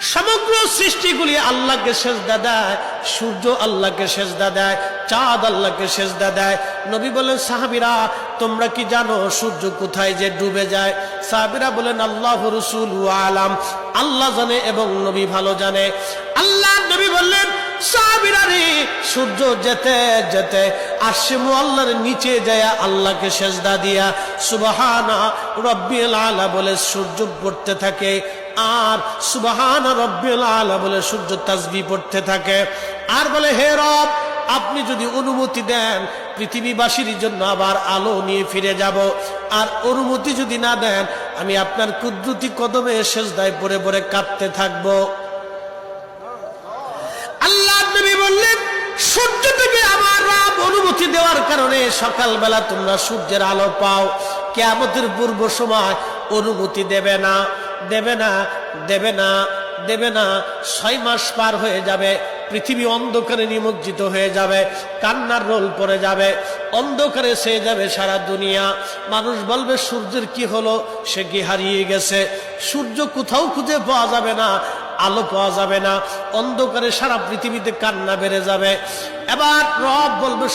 সমগ্র সৃষ্টিগুলি আল্লাহকে সেজদা দেয়, সূর্য আল্লাহকে সেজদা দেয়, চাঁদ আল্লাহকে সেজদা দেয়। নবী বলেন, সাহাবিরা, তোমরা কি জানো সূর্য কোথায় যে ডুবে যায়? সাহাবিরা বলেন, আল্লাহ রসুল আলাম, আল্লাহ জানে এবং নবী ভালো জানে। আল্লাহ নবী বললেন, সাহাবিরা রে, সূর্য যেতে যেতে আশিমু আল্লাহর নিচে যায় আল্লাহকে সেজদা দিয়া, সুবহানা, রব্বিল আলা বলে সূর্য পড়তে থাকে। আর সুবাহান রব্বিল আলা বলে সূর্য তাসবি পড়তে থাকে। আর বলে, হে রব, আপনি যদি অনুমতি দেন, পৃথিবীবাসীর জন্য আবার আলো নিয়ে ফিরে যাব। আর অনুমতি যদি না দেন, আমি আপনার কুদরতি কদমে শেষ দায় পরে পরে কাঁদতে থাকব। আল্লাহ বললেন, সূর্য থেকে আমার রাব অনুমতি দেওয়ার কারণে সকালবেলা তোমরা সূর্যের আলো পাও। কেয়ামতের পূর্ব সময় অনুমতি দেবে না। দেবে না দেবে না দেবে না। ছয় মাস পার হয়ে যাবে, পৃথিবী অন্ধকারে নিমজ্জিত হয়ে যাবে, কান্নার রোল পড়ে যাবে, অন্ধকারে সে যাবে সারা দুনিয়া। মানুষ বলবে, সূর্যের কি হলো? সে কি হারিয়ে গেছে? সূর্য কোথাও খুঁজে পাওয়া যাবে না, আলো পাওয়া যাবে না। অন্ধকারে সারা পৃথিবীতে কান্না বেড়ে যাবে। এবার রব বলবে